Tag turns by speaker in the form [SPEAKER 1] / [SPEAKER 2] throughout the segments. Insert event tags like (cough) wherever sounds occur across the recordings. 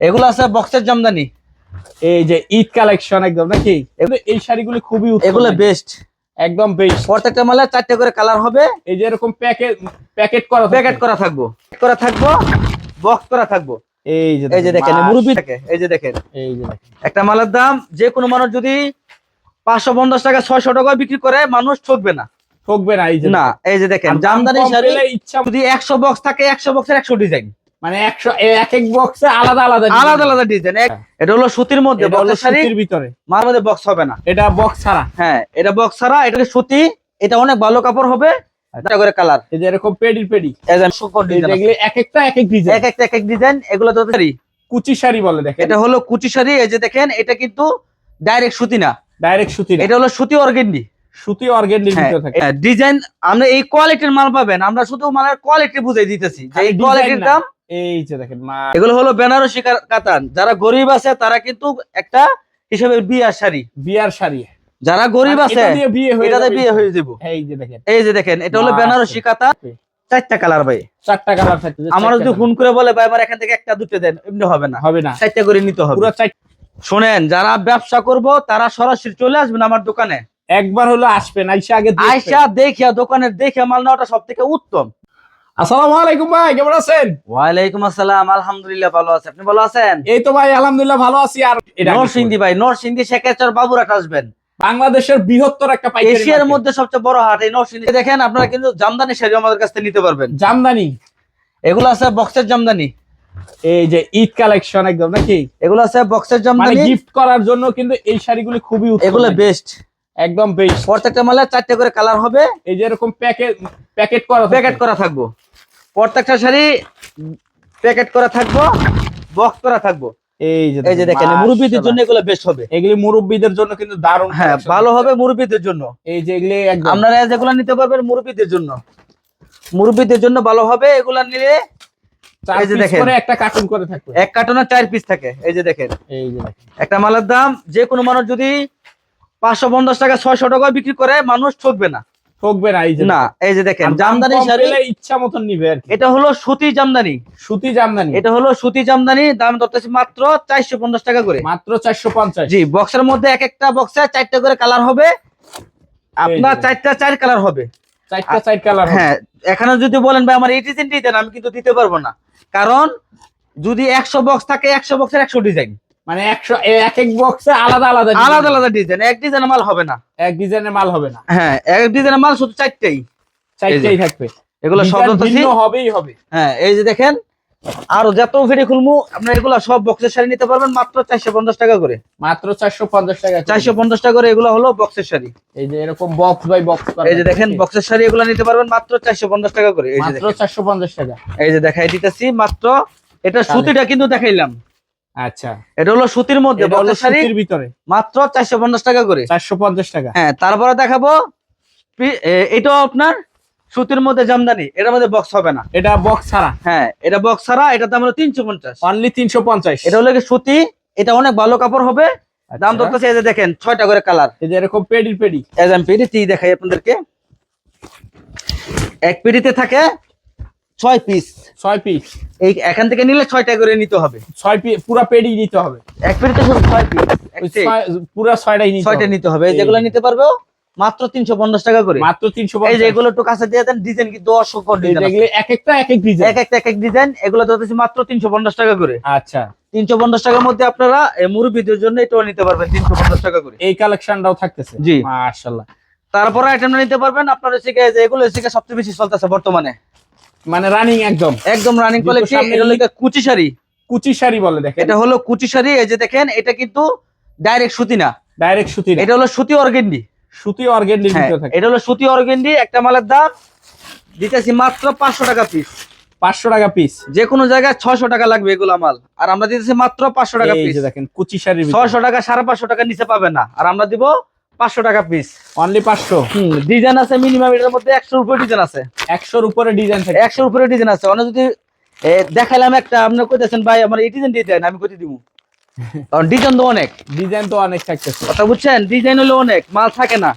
[SPEAKER 1] এগুলো আছে বক্সের জামদানি।
[SPEAKER 2] এই যে ঈদ কালেকশন একদম নাকি? এই শাড়িগুলো খুবই
[SPEAKER 1] এগুলো বেস্ট
[SPEAKER 2] একদম বেস্ট
[SPEAKER 1] প্রত্যেকটা মালে চারটে করে কালার হবে।
[SPEAKER 2] এই যে এরকম প্যাকেট প্যাকেট করা
[SPEAKER 1] প্যাকেট করা থাকব। করা থাকব বক্স করা থাকব।
[SPEAKER 2] এই যে
[SPEAKER 1] এই যে দেখেন মুরব্বি থাকে এই যে দেখেন।
[SPEAKER 2] এই যে
[SPEAKER 1] একটা মালের দাম যে কোনো মানুষ যদি পাঁচশো পঞ্চাশ টাকা ছয়শো টাকা বিক্রি করে মানুষ ঠকবে না।
[SPEAKER 2] ঠকবে না এই যে
[SPEAKER 1] না এই যে দেখেন জামদানি শাড়ি
[SPEAKER 2] ইচ্ছা
[SPEAKER 1] যদি একশো বক্স থাকে একশো বক্সের একশো ডিজাইন
[SPEAKER 2] মানে একশো এক এক বক্সে আলাদা আলাদা
[SPEAKER 1] আলাদা আলাদা ডিজাইন এটা হলো সুতির মধ্যে
[SPEAKER 2] সুতির ভিতরে।
[SPEAKER 1] মার মধ্যে বক্স হবে না।
[SPEAKER 2] এটা বক্স ছাড়া।
[SPEAKER 1] হ্যাঁ এটা বক্স ছাড়া এটা সুতি এটা অনেক ভালো কাপড় হবে করে কালার
[SPEAKER 2] এই যে এরকম পেডি পেডি।
[SPEAKER 1] ডিজাইন
[SPEAKER 2] এগুলো এক একটা এক এক ডিজাইন
[SPEAKER 1] এক একটা এক এক ডিজাইন এগুলো তো শাড়ি।
[SPEAKER 2] কুচি শাড়ি বলে দেখেন।
[SPEAKER 1] এটা হলো কুচি শাড়ি এই যে দেখেন এটা কিন্তু ডাইরেক্ট সুতি না।
[SPEAKER 2] ডাইরেক্ট সুতি
[SPEAKER 1] এটা হলো সুতি অর্গেন্ডি
[SPEAKER 2] সুতি অর্গেন্ডির ভিতরে থাকে।
[SPEAKER 1] ডিজাইন আমরা এই কোয়ালিটির মাল পাবেন আমরা শুধু মালের কোয়ালিটি বুঝাই দিতেছি যে এই কোয়ালিটির দাম
[SPEAKER 2] এই যে দেখেন
[SPEAKER 1] এগুলো হলো বেনারসি কাতান। যারা গরিব আছে তারা কিন্তু একটা হিসেবে বিয়ার শাড়ি।
[SPEAKER 2] বিয়ার শাড়ি।
[SPEAKER 1] যারা গরিব আছে এটাতে বিয়ে হয়ে যাব।
[SPEAKER 2] এই যে দেখেন।
[SPEAKER 1] এই যে দেখেন এটা হলো বেনারসি কাতান। চারটা কালার ভাই।
[SPEAKER 2] চারটা কালার থাকবে
[SPEAKER 1] আমার যদি ফোন করে বলে ভাই আমার এখান থেকে একটা দুটো দেন এমনি হবে না।
[SPEAKER 2] হবে না।
[SPEAKER 1] চারটা করে নিতে হবে।
[SPEAKER 2] পুরো
[SPEAKER 1] শোনেন যারা ব্যবসা করব তারা সরাসরি চলে আসবেন আমার দোকানে।
[SPEAKER 2] একবার হলো আসবেন আইসা আগে
[SPEAKER 1] আইসা দেখিয়া দোকানের দেখে মাল নেওয়াটা সব থেকে উত্তম।
[SPEAKER 2] আসসালামু আলাইকুম ভাই কেমন আছেন?
[SPEAKER 1] ওয়ালাইকুম আসসালাম আলহামদুলিল্লাহ ভালো আছে। আপনি ভালো আছেন?
[SPEAKER 2] এই তো ভাই আলহামদুলিল্লাহ ভালো আছি। আর
[SPEAKER 1] নরসিংদী ভাই নরসিংদী শেখাচার বাবুরাট আসবেন।
[SPEAKER 2] বাংলাদেশের বৃহত্তর একটা পাইকারি
[SPEAKER 1] এশিয়ার মধ্যে সবচেয়ে বড় হাট এই নরসিংদী। দেখেন আপনারা কিন্তু জামদানি শাড়ি আমাদের কাছ থেকে নিতে পারবেন।
[SPEAKER 2] জামদানি?
[SPEAKER 1] এগুলো আছে বক্সের জামদানি।
[SPEAKER 2] এই যে ঈদ কালেকশন একদম নাকি?
[SPEAKER 1] এগুলো আছে বক্সের
[SPEAKER 2] মানে
[SPEAKER 1] জামদানি।
[SPEAKER 2] গিফট করার জন্য কিন্তু এই শাড়িগুলো খুবই
[SPEAKER 1] এগুলো বেস্ট
[SPEAKER 2] একদম বেস্ট
[SPEAKER 1] প্রত্যেকটা মালে চারটে করে কালার হবে।
[SPEAKER 2] এই যে এরকম প্যাকেট প্যাকেট করা
[SPEAKER 1] প্যাকেট করা থাকব। প্রত্যেকটা শাড়ি প্যাকেট করা থাকব বক্স করা থাকব।
[SPEAKER 2] এই যে
[SPEAKER 1] এই যে দেখেন মুরব্বীদের জন্য এগুলো বেস্ট হবে।
[SPEAKER 2] এগুলি মুরব্বীদের জন্য কিন্তু দারুণ
[SPEAKER 1] হ্যাঁ ভালো হবে মুরব্বীদের জন্য।
[SPEAKER 2] এই যে এগুলি
[SPEAKER 1] আপনারা যেগুলো নিতে পারবেন মুরব্বীদের জন্য। মুরব্বীদের জন্য ভালো হবে এগুলা নিলে এই যে দেখেন।
[SPEAKER 2] একটা কার্টুন করে থাকবে।
[SPEAKER 1] এক কার্টনের চার পিস থাকে এই যে দেখেন।
[SPEAKER 2] এই যে
[SPEAKER 1] একটা মালের দাম যে কোনো মানুষ যদি পাঁচশো পঞ্চাশ টাকা ছয়শো টাকা বিক্রি করে মানুষ ঠকবে না।
[SPEAKER 2] ঠকবে না এই যে
[SPEAKER 1] না এই যে দেখেন জামদানি শাড়ি
[SPEAKER 2] ইচ্ছা মতন নিবে আর
[SPEAKER 1] এটা হলো সুতি জামদানি।
[SPEAKER 2] সুতি জামদানি।
[SPEAKER 1] এটা হলো সুতি জামদানি দাম ধরতেছি মাত্র চারশো পঞ্চাশ টাকা করে।
[SPEAKER 2] মাত্র চারশো পঞ্চাশ।
[SPEAKER 1] জি বক্সের মধ্যে এক একটা বক্সে চারটা করে কালার হবে। আপনার চারটা চার কালার হবে।
[SPEAKER 2] চারটা সাইড কালার
[SPEAKER 1] হ্যাঁ এখানে যদি বলেন ভাই আমার এই ডিজাইনটি দেন আমি কিন্তু দিতে পারব না। কারণ যদি একশো বক্স থাকে একশো বক্সের একশো ডিজাইন।
[SPEAKER 2] মানে একশো এক এক বক্সে আলাদা আলাদা
[SPEAKER 1] আলাদা আলাদা ডিজাইন এক ডিজাইনের মাল হবে না।
[SPEAKER 2] এক ডিজাইনের মাল হবে না।
[SPEAKER 1] হ্যাঁ এক ডিজাইনের মাল শুধু চারটেই।
[SPEAKER 2] চারটেই থাকবে।
[SPEAKER 1] এগুলো সব
[SPEAKER 2] হবেই হবে।
[SPEAKER 1] হ্যাঁ এই যে দেখেন আর যত ভিডিও খুলমু আপনার এগুলো সব বক্সের শাড়ি নিতে পারবেন মাত্র চারশো পঞ্চাশ টাকা করে।
[SPEAKER 2] মাত্র চারশো পঞ্চাশ টাকা
[SPEAKER 1] চারশো পঞ্চাশ টাকা করে এগুলো হলো বক্সের শাড়ি।
[SPEAKER 2] এই যে এরকম বক্স বাই বক্স
[SPEAKER 1] এই যে দেখেন বক্সের শাড়ি এগুলো নিতে পারবেন মাত্র চারশো পঞ্চাশ টাকা করে। এই যে
[SPEAKER 2] মাত্র চারশো পঞ্চাশ টাকা।
[SPEAKER 1] এই যে দেখাই দিতেছি মাত্র এটা সুতিটা কিন্তু দেখাইলাম।
[SPEAKER 2] আচ্ছা।
[SPEAKER 1] এটা হলো সুতির মধ্যে
[SPEAKER 2] সুতির ভিতরে।
[SPEAKER 1] মাত্র চারশো পঞ্চাশ টাকা করে।
[SPEAKER 2] চারশো পঞ্চাশ টাকা।
[SPEAKER 1] হ্যাঁ তারপরে দেখাবো এটাও আপনার সুতির মধ্যে জামদানি। এটার মধ্যে বক্স হবে না।
[SPEAKER 2] এটা বক্স ছাড়া।
[SPEAKER 1] হ্যাঁ এটা বক্স ছাড়া এটা দাম হলো তিনশো পঞ্চাশ।
[SPEAKER 2] অনলি তিনশো পঞ্চাশ।
[SPEAKER 1] এটা হলো কি সুতি? এটা অনেক ভালো কাপড় হবে। দাম
[SPEAKER 2] আচ্ছা।
[SPEAKER 1] ধরতেছে এই যে দেখেন ছয়টা করে কালার
[SPEAKER 2] এই যে এরকম পেডি পেডি
[SPEAKER 1] পেডিতে দেখাই আপনাদেরকে। এক পেডিতে থাকে ছয় পিস
[SPEAKER 2] ছয় পিস
[SPEAKER 1] এই এখান থেকে নিলে ছয়টা করে নিতে হবে।
[SPEAKER 2] ছয় পিস পুরা পেডি নিতে হবে।
[SPEAKER 1] এক পেডিতে শুধু ছয় পিস
[SPEAKER 2] পুরা ছয়টাই নিতে
[SPEAKER 1] ছয়টা নিতে হবে। যেগুলো নিতে পারবে মাত্র তিনশো পঞ্চাশ টাকা করে।
[SPEAKER 2] মাত্র তিনশো
[SPEAKER 1] এই যে এগুলো একটু কাছে দিয়ে দেন ডিজাইন কিন্তু অসংখ্য ডিজাইন
[SPEAKER 2] এক একটা এক এক ডিজাইন
[SPEAKER 1] এক একটা এক এক ডিজাইন এগুলো ধরতেছি মাত্র তিনশো পঞ্চাশ টাকা করে।
[SPEAKER 2] আচ্ছা।
[SPEAKER 1] তিনশো পঞ্চাশ টাকার মধ্যে আপনারা মুরব্বীদের জন্য এটাও নিতে পারবেন তিনশো পঞ্চাশ টাকা করে।
[SPEAKER 2] এই কালেকশনটাও থাকতেছে?
[SPEAKER 1] জি।
[SPEAKER 2] মাশাআল্লাহ।
[SPEAKER 1] তারপরে আইটেম নিতে পারবেন আপনার এগুলো হচ্ছে সবচেয়ে বেশি চলতেছে বর্তমানে।
[SPEAKER 2] মানে রানিং একদম।
[SPEAKER 1] একদম রানিং কোয়ালিটি এটা হলো কুচি শাড়ি।
[SPEAKER 2] কুচি শাড়ি বলে দেখেন।
[SPEAKER 1] এটা হলো কুচি শাড়ি। এই যে দেখেন এটা কিন্তু ডাইরেক্ট সুতি না
[SPEAKER 2] ডাইরেক্ট সুতি।
[SPEAKER 1] এটা হলো সুতি অর্গেন্ডি।
[SPEAKER 2] সুতি অর্গেন্ডির
[SPEAKER 1] হ্যাঁ
[SPEAKER 2] ভিতরে থাকে।
[SPEAKER 1] এটা হলো সুতি অর্গেন্ডি একটা মালের দাম দিতেছি মাত্র পাঁচশো টাকা পিস
[SPEAKER 2] পাঁচশো টাকা পিস
[SPEAKER 1] যে কোনো জায়গায় ছয়শো টাকা লাগবে এগুলো মাল। আর আমরা দিতেছি মাত্র পাঁচশো টাকা
[SPEAKER 2] এই
[SPEAKER 1] পিস
[SPEAKER 2] যে দেখেন কুচি শাড়ি
[SPEAKER 1] ছয়শো টাকা সাড়ে পাঁচশো টাকা নিচে পাবে না। আর আমরা দিব পাঁচশো টাকা পিস
[SPEAKER 2] অনলি পাঁচশো।
[SPEAKER 1] হুম ডিজাইন আছে মিনিমাম এটার মধ্যে একশোর উপরে ডিজাইন আছে।
[SPEAKER 2] একশোর উপরে ডিজাইন থাকে।
[SPEAKER 1] একশোর উপরে ডিজাইন আছে। অনেক যদি দেখাইলাম একটা আপনি কইতেছেন ভাই আমার এই ডিজাইন দিয়ে দেন আমি কইতে দিব (laughs) কারণ ডিজাইন তো অনেক।
[SPEAKER 2] ডিজাইন তো অনেক থাকতেছে।
[SPEAKER 1] কথা বুঝছেন? ডিজাইন হলো অনেক মাল থাকে না।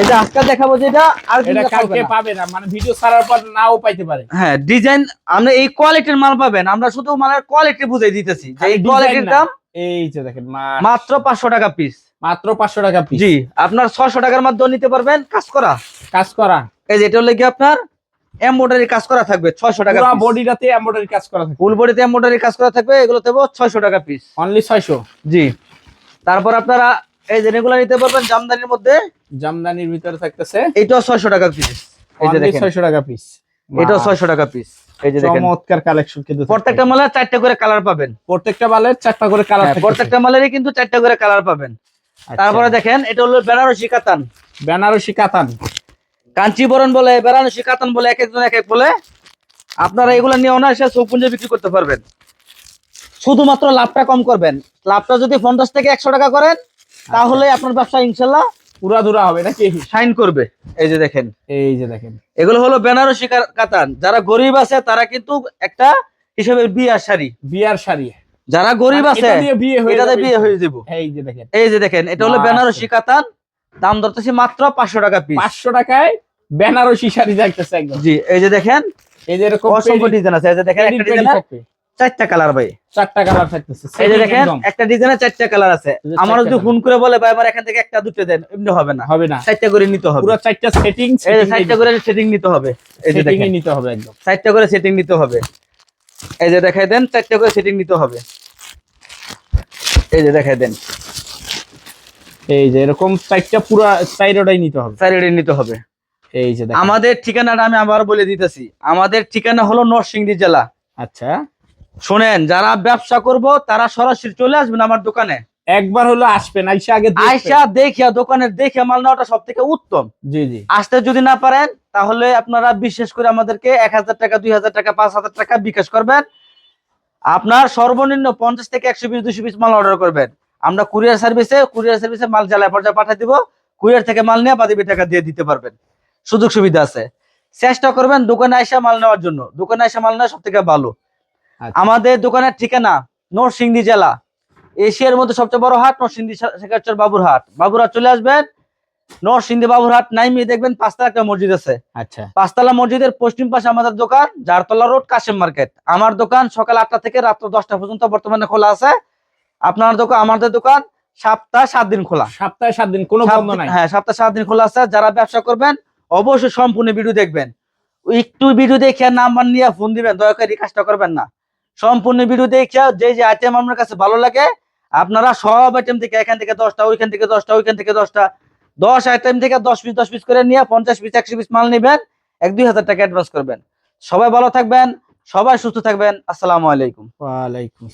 [SPEAKER 1] এই যে আজকে দেখাবো যেটা আর
[SPEAKER 2] এটা কালকে পাবে না মানে ভিডিও ছাড়ার পর নাও পাইতে পারে।
[SPEAKER 1] হ্যাঁ ডিজাইন আমরা এই কোয়ালিটির মাল পাবেন। আমরা শুধু মালের কোয়ালিটি বুঝাই দিতেছি যে এই কোয়ালিটির দাম
[SPEAKER 2] এই যে দেখেন
[SPEAKER 1] মাত্র পাঁচশো টাকা পিস
[SPEAKER 2] মাত্র পাঁচশো টাকা পিস
[SPEAKER 1] জি আপনার ছয়শো টাকার মাধ্যমে নিতে পারবেন কাজ করা।
[SPEAKER 2] কাজ করা।
[SPEAKER 1] এই যে এটা হলো কি আপনার? এমব্রয়ডারি কাজ করা থাকবে ছয়শো টাকা
[SPEAKER 2] পুরো বডিটাতে এমব্রয়ডারি কাজ করা থাকে
[SPEAKER 1] ফুল বডিতে এমব্রয়ডারি কাজ করা থাকবে এগুলো দেবো টাকা পিস
[SPEAKER 2] অনলি ছয়শো।
[SPEAKER 1] জি। তারপর আপনারা এই যে রেগুলার নিতে পারবেন জামদানির মধ্যে।
[SPEAKER 2] জামদানির ভিতরে থাকতেছে
[SPEAKER 1] এইটাও ছয়শো টাকা পিস এই যে দেখেন।
[SPEAKER 2] ছয়শো টাকা পিস
[SPEAKER 1] এটাও ছয়শো টাকা পিস এই যে দেখেন।
[SPEAKER 2] চমৎকার কালেকশন কিন্তু
[SPEAKER 1] প্রত্যেকটা মালের চারটে করে কালার পাবেন।
[SPEAKER 2] প্রত্যেকটা বালের চারটা করে কালার
[SPEAKER 1] হ্যাঁ, প্রত্যেকটা মালেরই কিন্তু চারটে করে কালার পাবেন।
[SPEAKER 2] আচ্ছা।
[SPEAKER 1] তারপরে দেখেন এটা হলো বেনারসি কাতান।
[SPEAKER 2] বেনারসি কাতান।
[SPEAKER 1] কাঞ্চিবরণ বলে বেনারসি কাতান বলে এক একজন এক এক বলে। আপনারা এগুলো নিয়ে অনায়াসে চৌপুঞ্জে বিক্রি করতে পারবেন। শুধুমাত্র লাভটা কম করবেন। লাভটা যদি পঞ্চাশ থেকে একশো টাকা করেন তাহলে আপনার ব্যবসা ইনশাল্লাহ
[SPEAKER 2] দুরা হবে নাকি?
[SPEAKER 1] শাইন করবে। এই যে দেখেন।
[SPEAKER 2] এই যে দেখেন।
[SPEAKER 1] এগুলো হলো বেনারসি কাতান। যারা গরিব আছে তারা কিন্তু একটা হিসেবে বিয়ার শাড়ি।
[SPEAKER 2] বিয়ার শাড়ি।
[SPEAKER 1] যারা গরিব আছে
[SPEAKER 2] বিয়ে হয়ে
[SPEAKER 1] এটাতে
[SPEAKER 2] যাবে।
[SPEAKER 1] বিয়ে হয়ে যাব।
[SPEAKER 2] এই যে দেখেন।
[SPEAKER 1] এই যে দেখেন এটা হলো। বেনারসি কাতান। দাম ধরতেছি মাত্র পাঁচশো টাকা পিস
[SPEAKER 2] পাঁচশো টাকায় বেনারসি শাড়ি যাইতেছে একদম।
[SPEAKER 1] জি এই যে দেখেন
[SPEAKER 2] এই যে এরকম
[SPEAKER 1] অসংখ্য ডিজাইন আছে। এই যে দেখেন একটা ডিজাইন। চারটা কালার ভাই।
[SPEAKER 2] চারটা কালার থাকতেছে
[SPEAKER 1] এই যে দেখেন একটা ডিজাইনে চারটা কালার আছে। আমার যদি ফোন করে বলে ভাই আমার এখান থেকে একটা দুটো দেন এমনি হবে না।
[SPEAKER 2] হবে না।
[SPEAKER 1] চারটা করে নিতে হবে।
[SPEAKER 2] পুরো চারটা সেটিং
[SPEAKER 1] এই যে চারটা করে সেটিং নিতে হবে। এই যে
[SPEAKER 2] সেটিং
[SPEAKER 1] দেখেন।
[SPEAKER 2] নিতে হবে একদম।
[SPEAKER 1] চারটা করে সেটিং নিতে হবে। এই যে দেখাই দেন চারটা করে সেটিং নিতে হবে। এই যে দেখাই দেন।
[SPEAKER 2] এই যে এরকম চারটা পুরো চাইরোটাই নিতে হবে।
[SPEAKER 1] চারিটা নিতে হবে।
[SPEAKER 2] এই যে
[SPEAKER 1] আমাদের ঠিকানাটা আমি আবার বলে দিতেছি। আমাদের ঠিকানা হলো নরসিংদী জেলা।
[SPEAKER 2] আচ্ছা।
[SPEAKER 1] শোনেন যারা ব্যবসা করব তারা সরাসরি চলে আসবেন আমার দোকানে।
[SPEAKER 2] একবার হলো আসবেন আইসা আগে।
[SPEAKER 1] আইসা দেখিয়া দোকানের দেখে মাল নেওয়াটা সব থেকে উত্তম।
[SPEAKER 2] জি জি।
[SPEAKER 1] আসতে যদি না পারেন তাহলে আপনারা বিশেষ করে আমাদেরকে এক হাজার টাকা দুই হাজার টাকা পাঁচ হাজার টাকা বিকাশ করবেন। আপনার সর্বনিম্ন পঞ্চাশ থেকে একশো পিস দুশো পিস মাল অর্ডার করবেন। আমরা কুরিয়ার সার্ভিসে কুরিয়ার সার্ভিসে মাল জ্বালায় পর্যায়ে পাঠিয়ে দিব। কুরিয়ার থেকে মাল নিয়ে বাদিবি টাকা দিয়ে দিতে পারবেন। সুযোগ সুবিধা আছে। চেষ্টা করবেন দোকানে আইসা মাল নেওয়ার জন্য। দোকানে আইসা মাল নেওয়া সব থেকে ভালো। আমাদের দোকানের ঠিকানা নরসিংদী জেলা। এশিয়ার মধ্যে সবচেয়ে বড় হাট নরসিংদী শেখারচর বাবুরহাট বাবুরহাট চলে আসবেন নরসিংদী বাবুরহাট নাইমিয়ে দেখবেন পাঁচতলা একটা মসজিদ আছে।
[SPEAKER 2] আচ্ছা।
[SPEAKER 1] পাঁচতলা মসজিদের পশ্চিম পাশে আমাদের দোকান জারতলা রোড কাশেম মার্কেট। আমার দোকান সকাল আটটা থেকে রাত্র দশটা পর্যন্ত বর্তমানে খোলা আছে। আপনার দোকান আমাদের দোকান সপ্তাহ সাত দিন খোলা।
[SPEAKER 2] সপ্তাহে সাত দিন কোনো বন্ধ নাই।
[SPEAKER 1] হ্যাঁ সপ্তাহ সাত দিন খোলা আছে। যারা ব্যবসা করবেন অবশ্যই সম্পূর্ণ ভিডিও দেখবেন। একটু ভিডিও দেখে নাম্বার নিয়ে ফোন দিবেন দয়া করে এই কাজটা করবেন না। সম্পূর্ণ ভিডিও দেখে যে যে আইটেম আপনার কাছে ভালো লাগে, আপনারা সব আইটেম থেকে এখান থেকে দশটা, ওইখান থেকে দশটা, ওইখান থেকে দশটা, দশ আইটেম থেকে দশ পিস দশ পিস করে নিয়ে পঞ্চাশ পিস একশো পিস মাল নেবেন, এক দুই হাজার টাকা অ্যাডভান্স করবেন। সবাই ভালো থাকবেন, সবাই সুস্থ থাকবেন, আসসালামু আলাইকুম।
[SPEAKER 2] ওয়ালাইকুম